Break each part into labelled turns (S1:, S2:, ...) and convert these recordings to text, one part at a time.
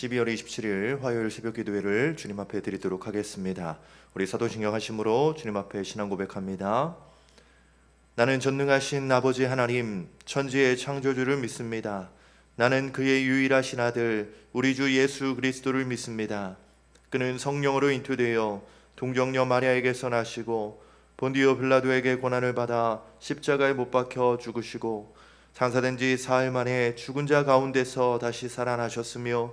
S1: 12월 27일 화요일 새벽 기도회를 주님 앞에 드리도록 하겠습니다. 우리 사도신경 하심으로 주님 앞에 신앙 고백합니다. 나는 전능하신 아버지 하나님 천지의 창조주를 믿습니다. 나는 그의 유일하신 아들 우리 주 예수 그리스도를 믿습니다. 그는 성령으로 인투되어 동정녀 마리아에게서 나시고 본디오 빌라도에게 고난을 받아 십자가에 못 박혀 죽으시고 장사된 지 사흘 만에 죽은 자 가운데서 다시 살아나셨으며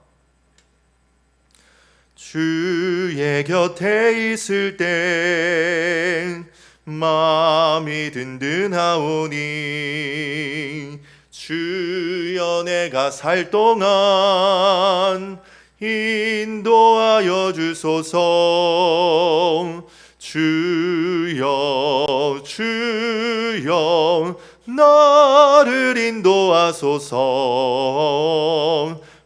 S1: 주의 곁에 있을 때 마음이 든든하오니 주여 내가 살 동안 인도하여 주소서. 주여 주여 나를 인도하소서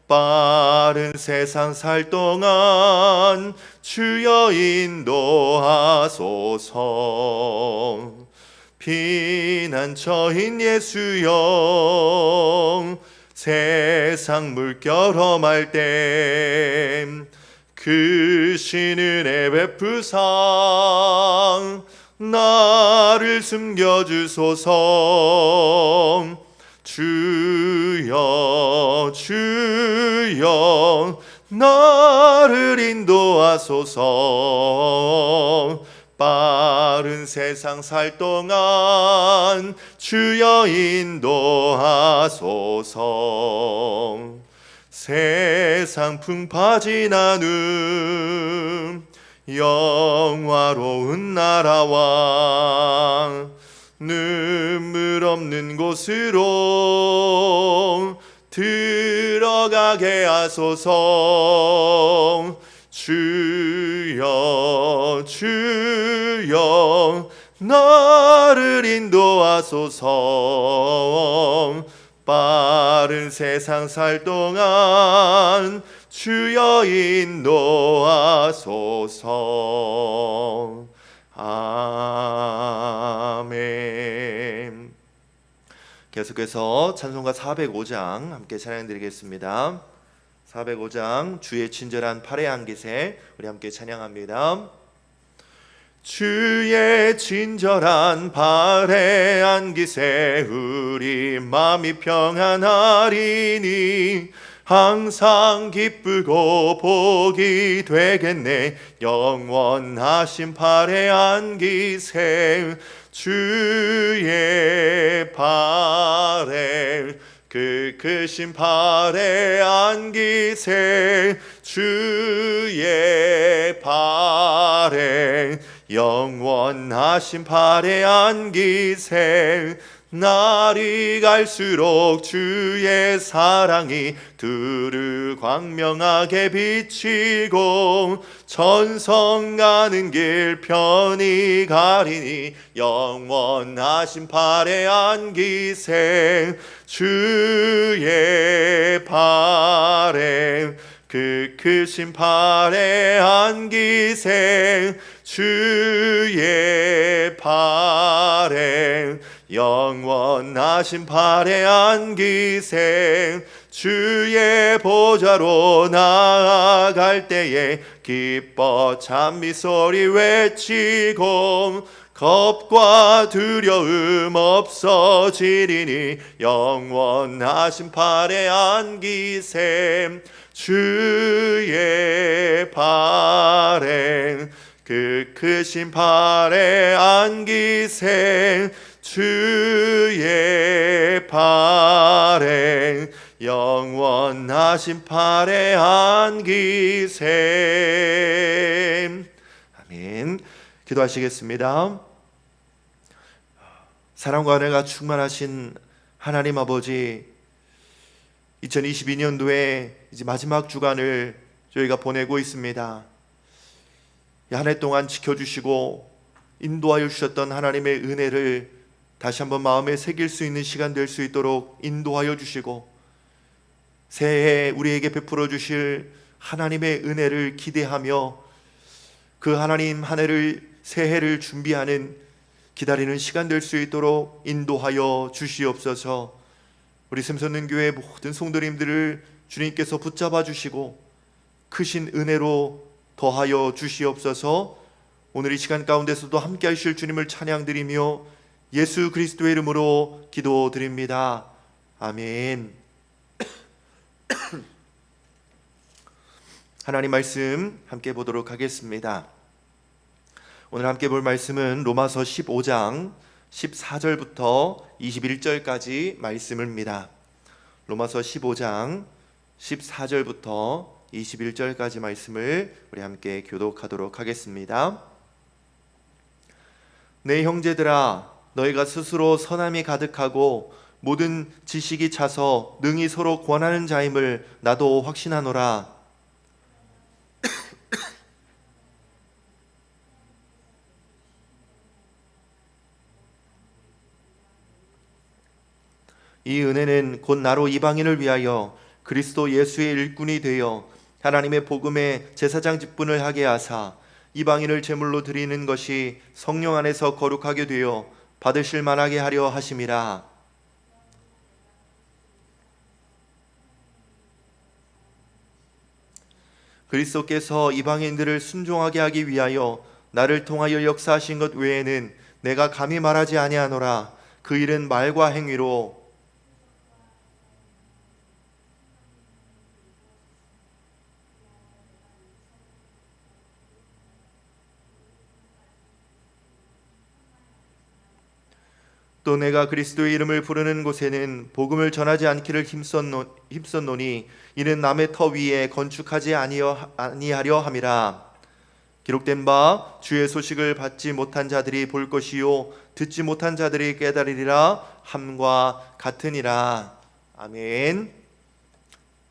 S1: 빠른 세상 살 동안 주여 인도하소서. 피난처인 예수여 세상 물결 험할 때 그 신은혜 베푸사 나를 숨겨주소서 주여 주여 나를 인도하소서. 빠른 세상 살 동안 주여 인도하소서. 세상 풍파 지나는 영화로운 나라와 눈물 없는 곳으로 들어가게 하소서. 주여 주여 나를 인도하소서. 빠른 세상 살 동안 주여 인도하소서 아멘. 계속해서 찬송가 405장 함께 찬양 드리겠습니다. 405장 주의 친절한 팔의 안기세 우리 함께 찬양합니다. 주의 친절한 발에 안기세 우리 마음이 평안하리니 항상 기쁘고 복이 되겠네. 영원하신 발에 안기세 주의 발에 그 크신 발에 안기세 주의 발에 영원하신 발에 안기세 날이 갈수록 주의 사랑이 두루 광명하게 비치고 전성 가는 길 편히 가리니 영원하신 발에 안기세 주의 발에 그 크신 팔에 안기세 주의 팔에 영원하신 팔에 안기세 주의 보좌로 나아갈 때에 기뻐 찬미 소리 외치고 겁과 두려움 없어지리니 영원하신 팔에 안기세 주의 발에 그 크신 팔에 안기세 주의 팔에 영원하신 팔에 안기세 아멘. 기도하시겠습니다. 사랑과 은혜가 충만하신 하나님 아버지 2022년도에 이제 마지막 주간을 저희가 보내고 있습니다. 한 해 동안 지켜주시고 인도하여 주셨던 하나님의 은혜를 다시 한번 마음에 새길 수 있는 시간 될 수 있도록 인도하여 주시고 새해 우리에게 베풀어 주실 하나님의 은혜를 기대하며 그 하나님 한 해를 새해를 준비하는 기다리는 시간 될 수 있도록 인도하여 주시옵소서. 우리 샘솟는 교회 모든 성도님들을 주님께서 붙잡아 주시고 크신 은혜로 더하여 주시옵소서. 오늘 이 시간 가운데서도 함께 하실 주님을 찬양드리며 예수 그리스도의 이름으로 기도드립니다. 아멘. 하나님 말씀 함께 보도록 하겠습니다. 오늘 함께 볼 말씀은 로마서 15장 14절부터 21절까지 말씀입니다. 로마서 15장 14절부터 21절까지 말씀을 우리 함께 교독하도록 하겠습니다. 내 형제들아 너희가 스스로 선함이 가득하고 모든 지식이 차서 능히 서로 권하는 자임을 나도 확신하노라. 이 은혜는 곧 나로 이방인을 위하여 그리스도 예수의 일꾼이 되어 하나님의 복음의 제사장 직분을 하게 하사 이방인을 제물로 드리는 것이 성령 안에서 거룩하게 되어 받으실 만하게 하려 하심이라. 그리스도께서 이방인들을 순종하게 하기 위하여 나를 통하여 역사하신 것 외에는 내가 감히 말하지 아니하노라. 그 일은 말과 행위로 또 내가 그리스도의 이름을 부르는 곳에는 복음을 전하지 않기를 힘썼노, 힘썼노니 이는 남의 터 위에 건축하지 아니여, 아니하려 함이라. 기록된 바 주의 소식을 받지 못한 자들이 볼 것이요 듣지 못한 자들이 깨달으리라 함과 같으니라. 아멘.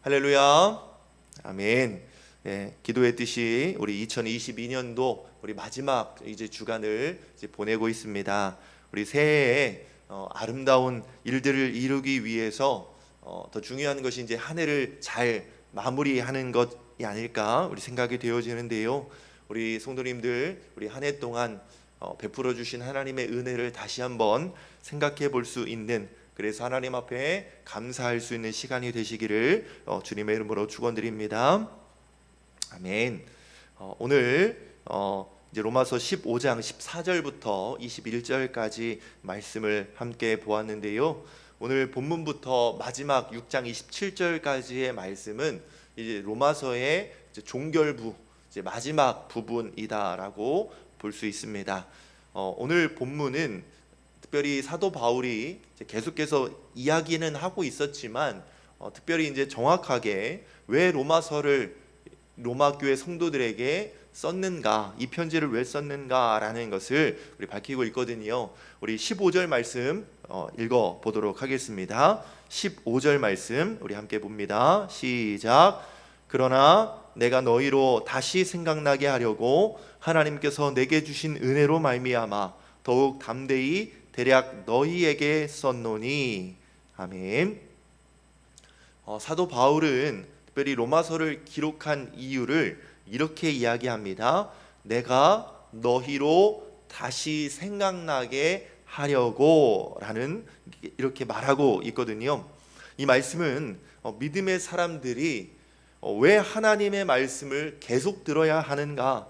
S1: 할렐루야. 아멘. 예, 기도의 뜻이 우리 2022년도 우리 마지막 이제 주간을 이제 보내고 있습니다. 우리 새해에 어, 아름다운 일들을 이루기 위해서 어, 더 중요한 것이 이제 한 해를 잘 마무리하는 것이 아닐까 우리 생각이 되어지는데요. 우리 성도님들 우리 한 해 동안 어, 베풀어 주신 하나님의 은혜를 다시 한번 생각해 볼 수 있는 그래서 하나님 앞에 감사할 수 있는 시간이 되시기를 어, 주님의 이름으로 축원드립니다. 아멘. 어, 오늘 어, 이제 로마서 15장 14절부터 21절까지 말씀을 함께 보았는데요. 오늘 본문부터 마지막 6장 27절까지의 말씀은 이제 로마서의 이제 종결부 이제 마지막 부분이다라고 볼 수 있습니다. 어, 오늘 본문은 특별히 사도 바울이 계속해서 이야기는 하고 있었지만 어, 특별히 이제 정확하게 왜 로마서를 로마 교회 성도들에게 썼는가, 이 편지를 왜 썼는가라는 것을 우리 밝히고 있거든요. 우리 15절 말씀 어, 읽어 보도록 하겠습니다. 15절 말씀 우리 함께 봅니다. 시작. 그러나 내가 너희로 다시 생각나게 하려고 하나님께서 내게 주신 은혜로 말미암아 더욱 담대히 대략 너희에게 썼노니 아멘. 어, 사도 바울은 특별히 로마서를 기록한 이유를 이렇게 이야기합니다. 내가 너희로 다시 생각나게 하려고 라는 이렇게 말하고 있거든요. 이 말씀은 어, 믿음의 사람들이 어, 왜 하나님의 말씀을 계속 들어야 하는가?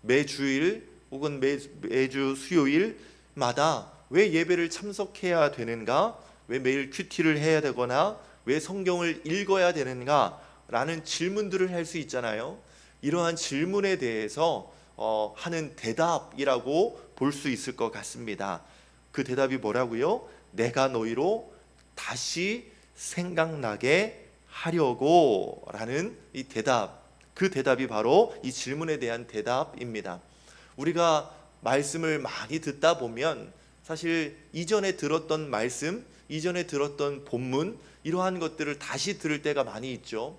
S1: 매주일 혹은 매, 매주 수요일마다 왜 예배를 참석해야 되는가? 왜 매일 큐티를 해야 되거나 왜 성경을 읽어야 되는가? 라는 질문들을 할 수 있잖아요. 이러한 질문에 대해서 어, 하는 대답이라고 볼 수 있을 것 같습니다. 그 대답이 뭐라고요? 내가 너희로 다시 생각나게 하려고 라는 이 대답. 그 대답이 바로 이 질문에 대한 대답입니다. 우리가 말씀을 많이 듣다 보면 사실 이전에 들었던 말씀, 이전에 들었던 본문 이러한 것들을 다시 들을 때가 많이 있죠.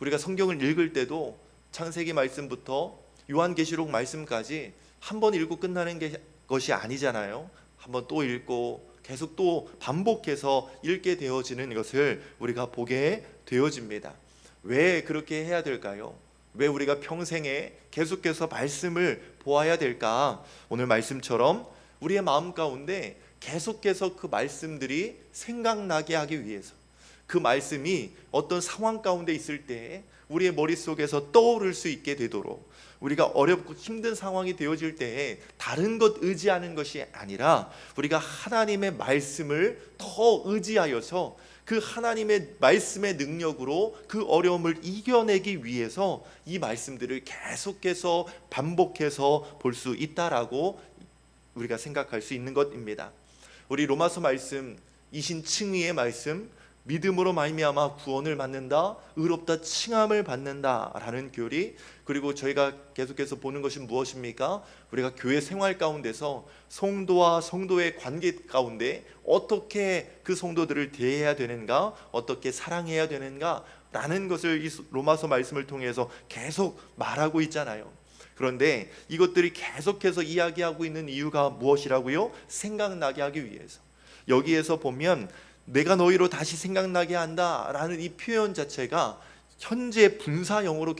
S1: 우리가 성경을 읽을 때도 창세기 말씀부터 요한계시록 말씀까지 한 번 읽고 끝나는 게 것이 아니잖아요. 한 번 또 읽고 계속 또 반복해서 읽게 되어지는 것을 우리가 보게 되어집니다. 왜 그렇게 해야 될까요? 왜 우리가 평생에 계속해서 말씀을 보아야 될까? 오늘 말씀처럼 우리의 마음 가운데 계속해서 그 말씀들이 생각나게 하기 위해서 그 말씀이 어떤 상황 가운데 있을 때 우리의 머릿속에서 떠오를 수 있게 되도록 우리가 어렵고 힘든 상황이 되어질 때에 다른 것 의지하는 것이 아니라 우리가 하나님의 말씀을 더 의지하여서 그 하나님의 말씀의 능력으로 그 어려움을 이겨내기 위해서 이 말씀들을 계속해서 반복해서 볼 수 있다라고 우리가 생각할 수 있는 것입니다. 우리 로마서 말씀 이신 칭의의 말씀 믿음으로 말미암아 구원을 받는다 의롭다 칭함을 받는다라는 교리 그리고 저희가 계속해서 보는 것이 무엇입니까? 우리가 교회 생활 가운데서 성도와 성도의 관계 가운데 어떻게 그 성도들을 대해야 되는가 어떻게 사랑해야 되는가 라는 것을 이 로마서 말씀을 통해서 계속 말하고 있잖아요. 그런데 이것들이 계속해서 이야기하고 있는 이유가 무엇이라고요? 생각나게 하기 위해서. 여기에서 보면 내가 너희로 다시 생각나게 한다라는 이 표현 자체가 현재 분사형으로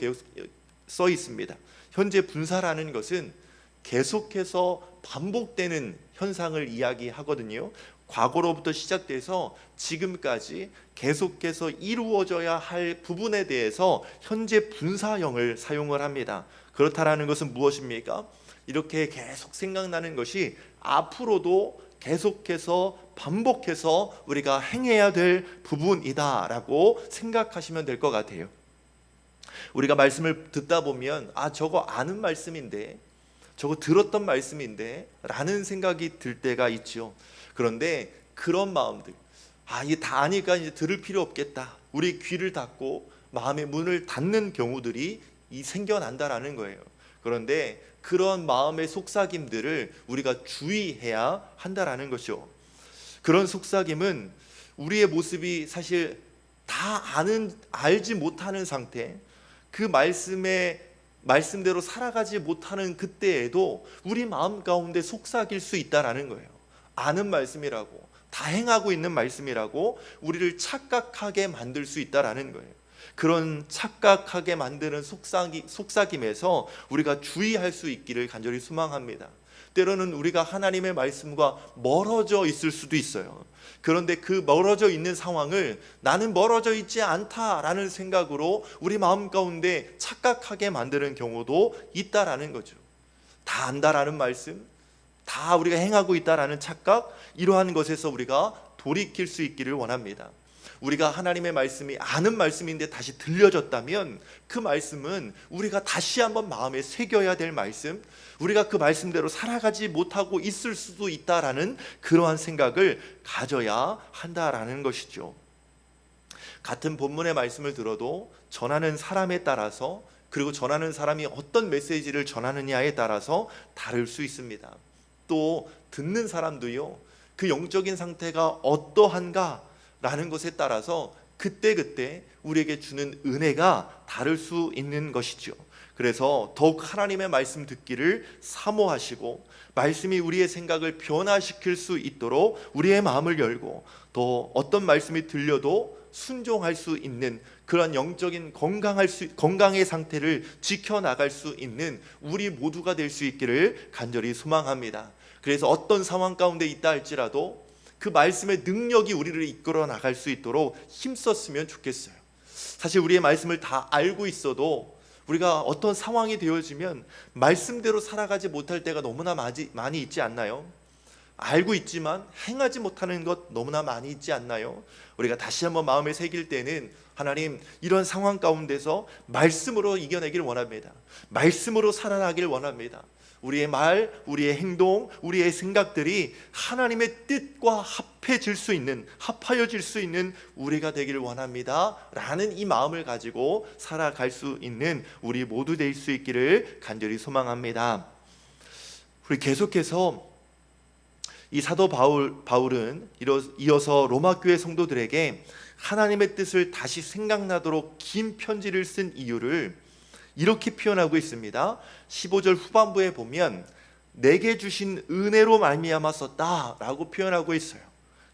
S1: 써 있습니다. 현재 분사라는 것은 계속해서 반복되는 현상을 이야기하거든요. 과거로부터 시작돼서 지금까지 계속해서 이루어져야 할 부분에 대해서 현재 분사형을 사용을 합니다. 그렇다라는 것은 무엇입니까? 이렇게 계속 생각나는 것이 앞으로도 계속해서 반복해서 우리가 행해야 될 부분이다라고 생각하시면 될 것 같아요. 우리가 말씀을 듣다 보면 아 저거 아는 말씀인데 저거 들었던 말씀인데 라는 생각이 들 때가 있죠. 그런데 그런 마음들 아 이게 다 아니까 이제 들을 필요 없겠다. 우리 귀를 닫고 마음의 문을 닫는 경우들이 이 생겨난다라는 거예요. 그런데 그런 마음의 속삭임들을 우리가 주의해야 한다라는 것이죠. 그런 속삭임은 우리의 모습이 사실 다 아는 알지 못하는 상태, 그 말씀의 말씀대로 살아가지 못하는 그때에도 우리 마음 가운데 속삭일 수 있다라는 거예요. 아는 말씀이라고 다 행하고 있는 말씀이라고 우리를 착각하게 만들 수 있다라는 거예요. 그런 착각하게 만드는 속삭이, 속삭임에서 우리가 주의할 수 있기를 간절히 소망합니다. 때로는 우리가 하나님의 말씀과 멀어져 있을 수도 있어요. 그런데 그 멀어져 있는 상황을 나는 멀어져 있지 않다라는 생각으로 우리 마음 가운데 착각하게 만드는 경우도 있다라는 거죠. 다 안다라는 말씀, 다 우리가 행하고 있다라는 착각, 이러한 것에서 우리가 돌이킬 수 있기를 원합니다. 우리가 하나님의 말씀이 아는 말씀인데 다시 들려졌다면 그 말씀은 우리가 다시 한번 마음에 새겨야 될 말씀, 우리가 그 말씀대로 살아가지 못하고 있을 수도 있다라는 그러한 생각을 가져야 한다라는 것이죠. 같은 본문의 말씀을 들어도 전하는 사람에 따라서 그리고 전하는 사람이 어떤 메시지를 전하느냐에 따라서 다를 수 있습니다. 또 듣는 사람도요. 그 영적인 상태가 어떠한가 라는 것에 따라서 그때그때 우리에게 주는 은혜가 다를 수 있는 것이죠. 그래서 더욱 하나님의 말씀 듣기를 사모하시고 말씀이 우리의 생각을 변화시킬 수 있도록 우리의 마음을 열고 또 어떤 말씀이 들려도 순종할 수 있는 그런 영적인 건강할 수 건강의 상태를 지켜 나갈 수 있는 우리 모두가 될 수 있기를 간절히 소망합니다. 그래서 어떤 상황 가운데 있다 할지라도 그 말씀의 능력이 우리를 이끌어 나갈 수 있도록 힘썼으면 좋겠어요. 사실 우리의 말씀을 다 알고 있어도 우리가 어떤 상황이 되어지면 말씀대로 살아가지 못할 때가 너무나 많이 있지 않나요? 알고 있지만 행하지 못하는 것 너무나 많이 있지 않나요? 우리가 다시 한번 마음에 새길 때는 하나님 이런 상황 가운데서 말씀으로 이겨내길 원합니다. 말씀으로 살아나길 원합니다. 우리의 말, 우리의 행동, 우리의 생각들이 하나님의 뜻과 합해질 수 있는, 합하여질 수 있는 우리가 되기를 원합니다. 라는 이 마음을 가지고 살아갈 수 있는 우리 모두 될 수 있기를 간절히 소망합니다. 우리 계속해서 이 사도 바울, 바울은 이어서 로마 교회 성도들에게 하나님의 뜻을 다시 생각나도록 긴 편지를 쓴 이유를 이렇게 표현하고 있습니다. 15절 후반부에 보면 내게 주신 은혜로 말미암아 썼다라고 표현하고 있어요.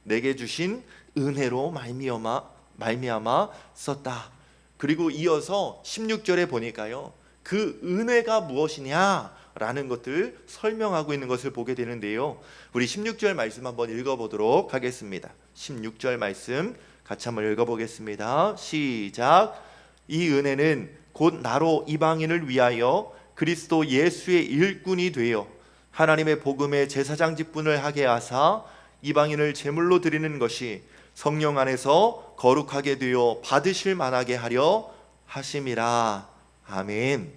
S1: 내게 주신 은혜로 말미암아 말미암아 썼다. 그리고 이어서 16절에 보니까요. 그 은혜가 무엇이냐라는 것들 설명하고 있는 것을 보게 되는데요. 우리 16절 말씀 한번 읽어 보도록 하겠습니다. 16절 말씀 같이 한번 읽어 보겠습니다. 시작. 이 은혜는 곧 나로 이방인을 위하여 그리스도 예수의 일꾼이 되어 하나님의 복음의 제사장 직분을 하게 하사 이방인을 제물로 드리는 것이 성령 안에서 거룩하게 되어 받으실 만하게 하려 하심이라. 아멘.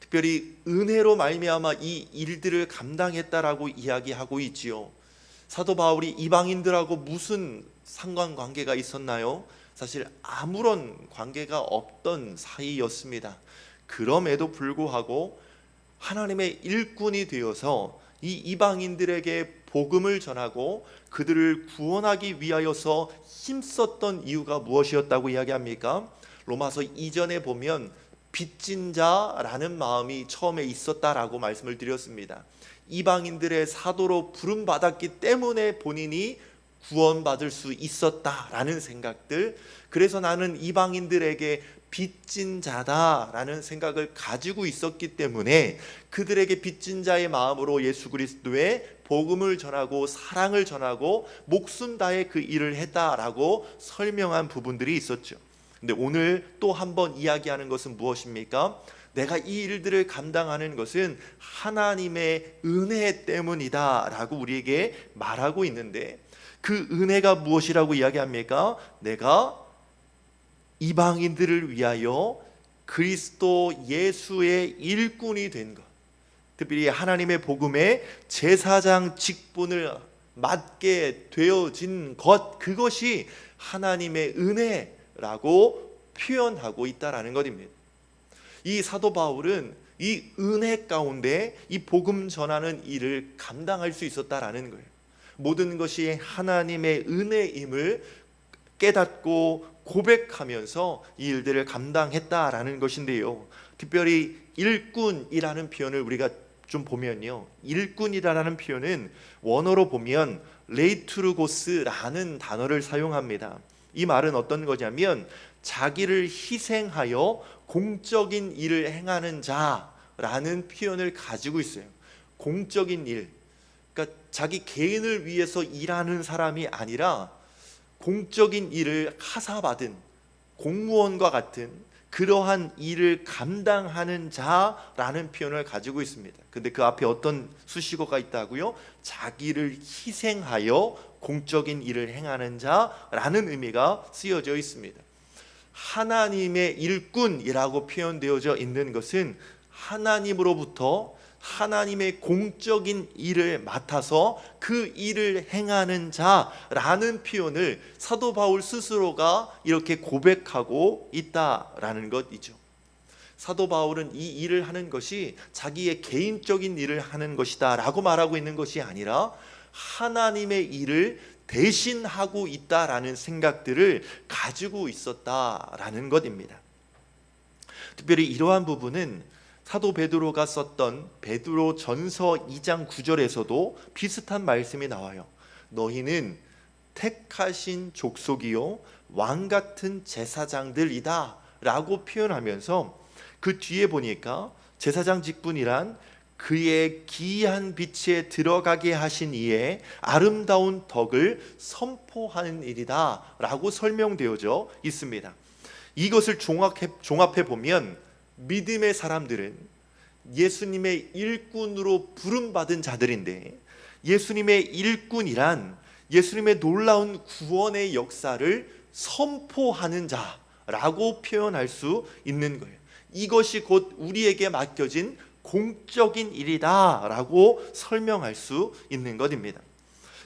S1: 특별히 은혜로 말미암아 이 일들을 감당했다라고 이야기하고 있지요. 사도 바울이 이방인들하고 무슨 상관관계가 있었나요? 사실 아무런 관계가 없던 사이였습니다. 그럼에도 불구하고 하나님의 일꾼이 되어서 이 이방인들에게 복음을 전하고 그들을 구원하기 위하여서 힘썼던 이유가 무엇이었다고 이야기합니까? 로마서 이전에 보면 빚진 자라는 마음이 처음에 있었다라고 말씀을 드렸습니다. 이방인들의 사도로 부름 받았기 때문에 본인이 구원받을 수 있었다라는 생각들. 그래서 나는 이방인들에게 빚진 자다라는 생각을 가지고 있었기 때문에 그들에게 빚진 자의 마음으로 예수 그리스도의 복음을 전하고 사랑을 전하고 목숨 다해 그 일을 했다라고 설명한 부분들이 있었죠. 근데 오늘 또 한 번 이야기하는 것은 무엇입니까? 내가 이 일들을 감당하는 것은 하나님의 은혜 때문이다라고 우리에게 말하고 있는데 그 은혜가 무엇이라고 이야기합니까? 내가 이방인들을 위하여 그리스도 예수의 일꾼이 된 것. 특별히 하나님의 복음의 제사장 직분을 맡게 되어진 것 그것이 하나님의 은혜라고 표현하고 있다라는 것입니다. 이 사도 바울은 이 은혜 가운데 이 복음 전하는 일을 감당할 수 있었다라는 거예요. 모든 것이 하나님의 은혜임을 깨닫고 고백하면서 이 일들을 감당했다라는 것인데요. 특별히 일꾼이라는 표현을 우리가 좀 보면요. 일꾼이라는 표현은 원어로 보면 레이투르고스라는 단어를 사용합니다. 이 말은 어떤 거냐면 자기를 희생하여 공적인 일을 행하는 자라는 표현을 가지고 있어요. 공적인 일. 그러니까 자기 개인을 위해서 일하는 사람이 아니라 공적인 일을 하사받은 공무원과 같은 그러한 일을 감당하는 자라는 표현을 가지고 있습니다. 근데 그 앞에 어떤 수식어가 있다고요? 자기를 희생하여 공적인 일을 행하는 자라는 의미가 쓰여져 있습니다. 하나님의 일꾼이라고 표현되어져 있는 것은 하나님으로부터 하나님의 공적인 일을 맡아서 그 일을 행하는 자라는 표현을 사도 바울 스스로가 이렇게 고백하고 있다라는 것이죠. 사도 바울은 이 일을 하는 것이 자기의 개인적인 일을 하는 것이다라고 말하고 있는 것이 아니라 하나님의 일을 대신하고 있다라는 생각들을 가지고 있었다라는 것입니다. 특별히 이러한 부분은 사도 베드로가 썼던 베드로 전서 2장 9절에서도 비슷한 말씀이 나와요. 너희는 택하신 족속이요 왕 같은 제사장들이다라고 표현하면서 그 뒤에 보니까 제사장 직분이란 그의 기이한 빛에 들어가게 하신 이의 아름다운 덕을 선포하는 일이다라고 설명되어져 있습니다. 이것을 종합해, 종합해 보면 믿음의 사람들은 예수님의 일꾼으로 부름받은 자들인데 예수님의 일꾼이란 예수님의 놀라운 구원의 역사를 선포하는 자라고 표현할 수 있는 거예요. 이것이 곧 우리에게 맡겨진 공적인 일이다라고 설명할 수 있는 것입니다.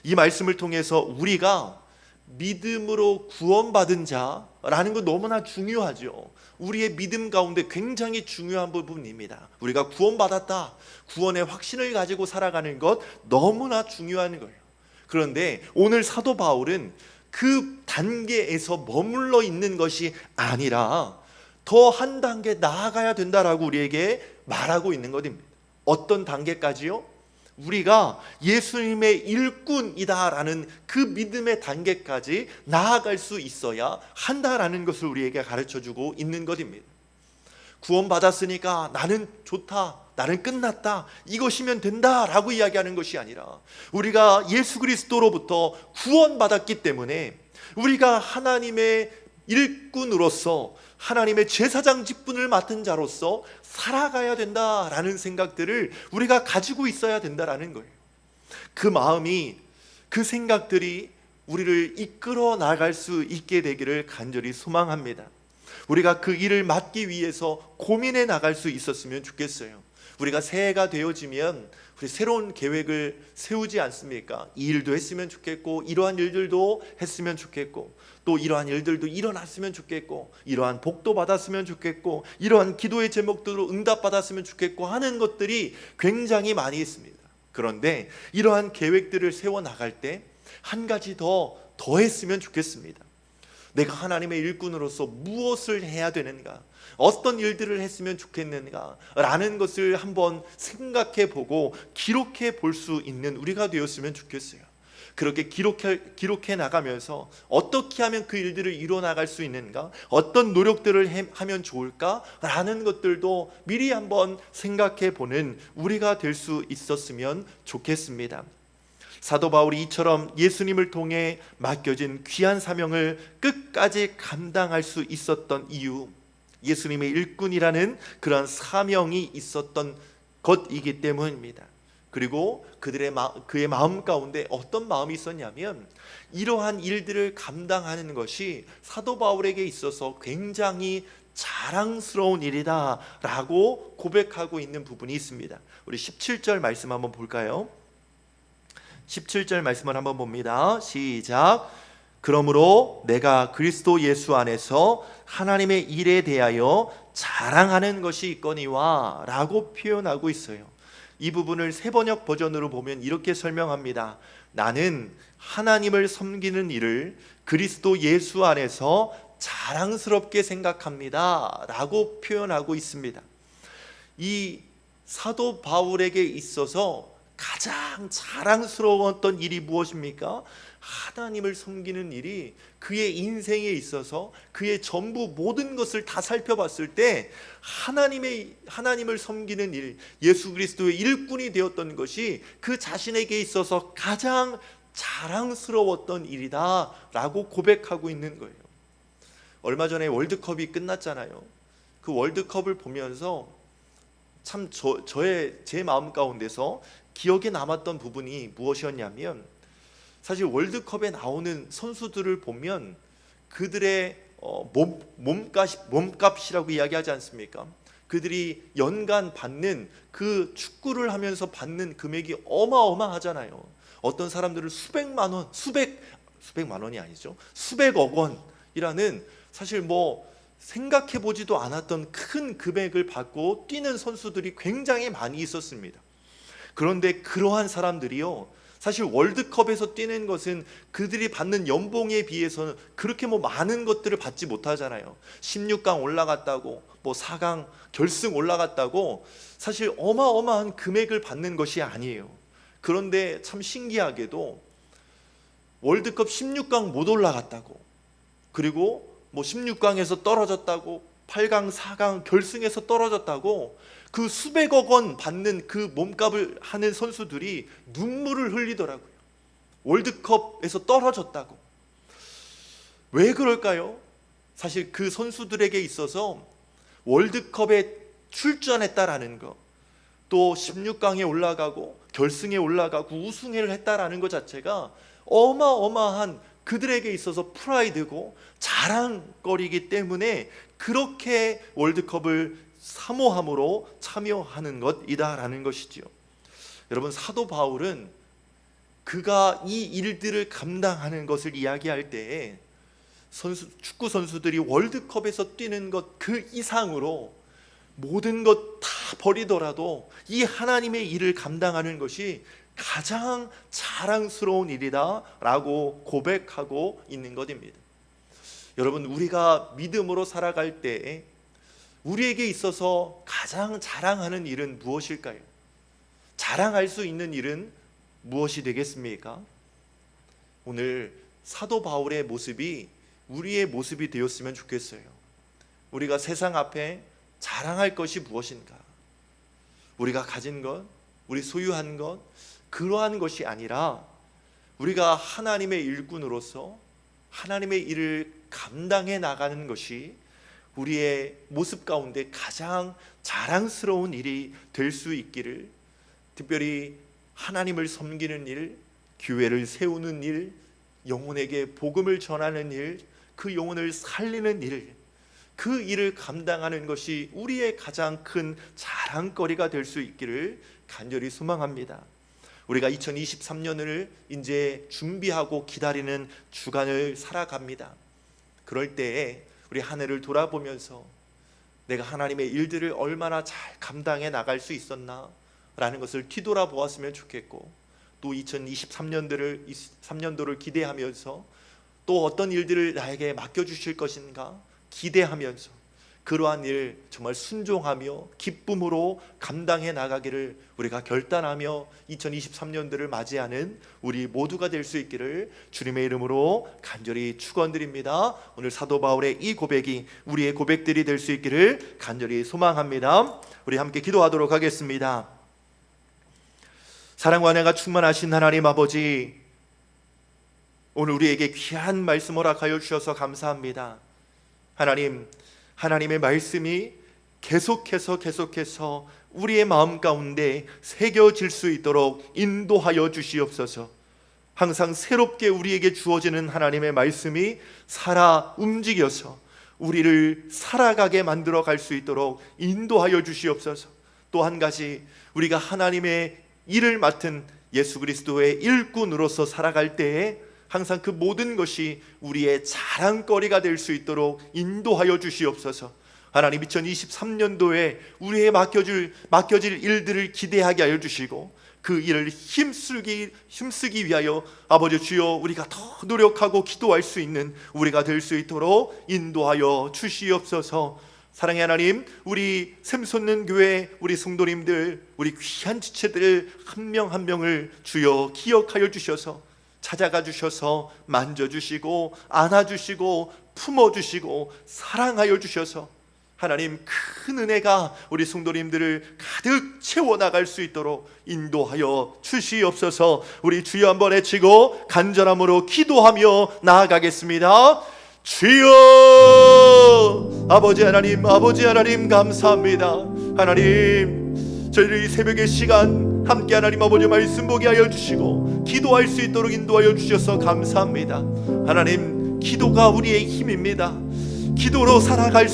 S1: 이 말씀을 통해서 우리가 믿음으로 구원받은 자라는 거 너무나 중요하죠. 우리의 믿음 가운데 굉장히 중요한 부분입니다. 우리가 구원받았다. 구원의 확신을 가지고 살아가는 것 너무나 중요한 거예요. 그런데 오늘 사도 바울은 그 단계에서 머물러 있는 것이 아니라 더 한 단계 나아가야 된다라고 우리에게 말하고 있는 것입니다. 어떤 단계까지요? 우리가 예수님의 일꾼이다라는 그 믿음의 단계까지 나아갈 수 있어야 한다라는 것을 우리에게 가르쳐 주고 있는 것입니다. 구원받았으니까 나는 좋다. 나는 끝났다. 이것이면 된다 라고 이야기하는 것이 아니라 우리가 예수 그리스도로부터 구원받았기 때문에 우리가 하나님의 일꾼으로서 하나님의 제사장 직분을 맡은 자로서 살아가야 된다라는 생각들을 우리가 가지고 있어야 된다라는 거예요. 그 마음이 그 생각들이 우리를 이끌어 나갈 수 있게 되기를 간절히 소망합니다. 우리가 그 일을 맡기 위해서 고민해 나갈 수 있었으면 좋겠어요. 우리가 새해가 되어지면 우리 새로운 계획을 세우지 않습니까? 이 일도 했으면 좋겠고 이러한 일들도 했으면 좋겠고 또 이러한 일들도 일어났으면 좋겠고 이러한 복도 받았으면 좋겠고 이러한 기도의 제목들로 응답 받았으면 좋겠고 하는 것들이 굉장히 많이 있습니다. 그런데 이러한 계획들을 세워 나갈 때 한 가지 더 더했으면 좋겠습니다. 내가 하나님의 일꾼으로서 무엇을 해야 되는가? 어떤 일들을 했으면 좋겠는가? 라는 것을 한번 생각해 보고 기록해 볼 수 있는 우리가 되었으면 좋겠어요. 그렇게 기록해, 기록해 나가면서 어떻게 하면 그 일들을 이뤄 나갈 수 있는가? 어떤 노력들을 해, 하면 좋을까? 라는 것들도 미리 한번 생각해 보는 우리가 될 수 있었으면 좋겠습니다. 사도 바울이 이처럼 예수님을 통해 맡겨진 귀한 사명을 끝까지 감당할 수 있었던 이유, 예수님의 일꾼이라는 그런 사명이 있었던 것이기 때문입니다. 그리고 그들의 마, 그의 마음 가운데 어떤 마음이 있었냐면 이러한 일들을 감당하는 것이 사도 바울에게 있어서 굉장히 자랑스러운 일이다라고 고백하고 있는 부분이 있습니다. 우리 17절 말씀 한번 볼까요? 17절 말씀을 한번 봅니다. 시작. 그러므로 내가 그리스도 예수 안에서 하나님의 일에 대하여 자랑하는 것이 있거니와 라고 표현하고 있어요. 이 부분을 세번역 버전으로 보면 이렇게 설명합니다. 나는 하나님을 섬기는 일을 그리스도 예수 안에서 자랑스럽게 생각합니다 라고 표현하고 있습니다. 이 사도 바울에게 있어서 가장 자랑스러웠던 일이 무엇입니까? 하나님을 섬기는 일이 그의 인생에 있어서 그의 전부 모든 것을 다 살펴봤을 때 하나님의 하나님을 섬기는 일, 예수 그리스도의 일꾼이 되었던 것이 그 자신에게 있어서 가장 자랑스러웠던 일이다라고 고백하고 있는 거예요. 얼마 전에 월드컵이 끝났잖아요. 그 월드컵을 보면서 참 저, 저의 제 마음 가운데서 기억에 남았던 부분이 무엇이었냐면 사실 월드컵에 나오는 선수들을 보면 그들의 어, 몸, 몸값, 몸값이라고 이야기하지 않습니까? 그들이 연간 받는 그 축구를 하면서 받는 금액이 어마어마하잖아요. 어떤 사람들은 수백만 원, 수백 수백만 원이 아니죠. 수백억 원이라는 사실 뭐 생각해 보지도 않았던 큰 금액을 받고 뛰는 선수들이 굉장히 많이 있었습니다. 그런데 그러한 사람들이요. 사실 월드컵에서 뛰는 것은 그들이 받는 연봉에 비해서는 그렇게 뭐 많은 것들을 받지 못하잖아요. 16강 올라갔다고 뭐 4강 결승 올라갔다고 사실 어마어마한 금액을 받는 것이 아니에요. 그런데 참 신기하게도 월드컵 16강 못 올라갔다고 그리고 뭐 16강에서 떨어졌다고 8강, 4강 결승에서 떨어졌다고 그 수백억 원 받는 그 몸값을 하는 선수들이 눈물을 흘리더라고요. 월드컵에서 떨어졌다고. 왜 그럴까요? 사실 그 선수들에게 있어서 월드컵에 출전했다라는 것, 또 16강에 올라가고 결승에 올라가고 우승을 했다라는 것 자체가 어마어마한 그들에게 있어서 프라이드고 자랑거리기 때문에 그렇게 월드컵을 사모함으로 참여하는 것이다라는 것이지요. 여러분 사도 바울은 그가 이 일들을 감당하는 것을 이야기할 때에 선수 축구 선수들이 월드컵에서 뛰는 것 그 이상으로 모든 것 다 버리더라도 이 하나님의 일을 감당하는 것이 가장 자랑스러운 일이다라고 고백하고 있는 것입니다. 여러분 우리가 믿음으로 살아갈 때에 우리에게 있어서 가장 자랑하는 일은 무엇일까요? 자랑할 수 있는 일은 무엇이 되겠습니까? 오늘 사도 바울의 모습이 우리의 모습이 되었으면 좋겠어요. 우리가 세상 앞에 자랑할 것이 무엇인가? 우리가 가진 것, 우리 소유한 것, 그러한 것이 아니라 우리가 하나님의 일꾼으로서 하나님의 일을 감당해 나가는 것이 우리의 모습 가운데 가장 자랑스러운 일이 될 수 있기를 특별히 하나님을 섬기는 일, 교회를 세우는 일, 영혼에게 복음을 전하는 일, 그 영혼을 살리는 일, 그 일을 감당하는 것이 우리의 가장 큰 자랑거리가 될 수 있기를 간절히 소망합니다. 우리가 2023년을 이제 준비하고 기다리는 주간을 살아갑니다. 그럴 때에 우리 한 해를 돌아보면서 내가 하나님의 일들을 얼마나 잘 감당해 나갈 수 있었나 라는 것을 뒤돌아 보았으면 좋겠고 또 2023년도를 3년도를 기대하면서 또 어떤 일들을 나에게 맡겨 주실 것인가 기대하면서 그러한 일 정말 순종하며 기쁨으로 감당해 나가기를 우리가 결단하며 2023년도를 맞이하는 우리 모두가 될 수 있기를 주님의 이름으로 간절히 축원드립니다. 오늘 사도 바울의 이 고백이 우리의 고백들이 될 수 있기를 간절히 소망합니다. 우리 함께 기도하도록 하겠습니다. 사랑과 은혜가 충만하신 하나님 아버지 오늘 우리에게 귀한 말씀 허락하여 주셔서 감사합니다. 하나님 하나님의 말씀이 계속해서 계속해서 우리의 마음 가운데 새겨질 수 있도록 인도하여 주시옵소서. 항상 새롭게 우리에게 주어지는 하나님의 말씀이 살아 움직여서 우리를 살아가게 만들어 갈 수 있도록 인도하여 주시옵소서. 또 한 가지 우리가 하나님의 일을 맡은 예수 그리스도의 일꾼으로서 살아갈 때에 항상 그 모든 것이 우리의 자랑거리가 될 수 있도록 인도하여 주시옵소서. 하나님 2023년도에 우리의 맡겨줄 맡겨질 일들을 기대하게 하여 주시고 그 일을 힘쓰기 힘쓰기 위하여 아버지 주여 우리가 더 노력하고 기도할 수 있는 우리가 될 수 있도록 인도하여 주시옵소서. 사랑의 하나님, 우리 샘솟는 교회 우리 성도님들, 우리 귀한 지체들 한 명 한 명을 주여 기억하여 주셔서 찾아가 주셔서 만져 주시고 안아 주시고 품어 주시고 사랑하여 주셔서 하나님 큰 은혜가 우리 성도님들을 가득 채워 나갈 수 있도록 인도하여 주시옵소서. 우리 주여 한번 외치고 간절함으로 기도하며 나아가겠습니다. 주여 아버지 하나님 아버지 하나님 감사합니다. 하나님 저희를 이 새벽의 시간 함께 하나님 아버지 말씀 보게 하여 주시고 기도할 수 있도록 인도하여 주셔서 감사합니다. 하나님 기도가 우리의 힘입니다. 기도로 살아갈 수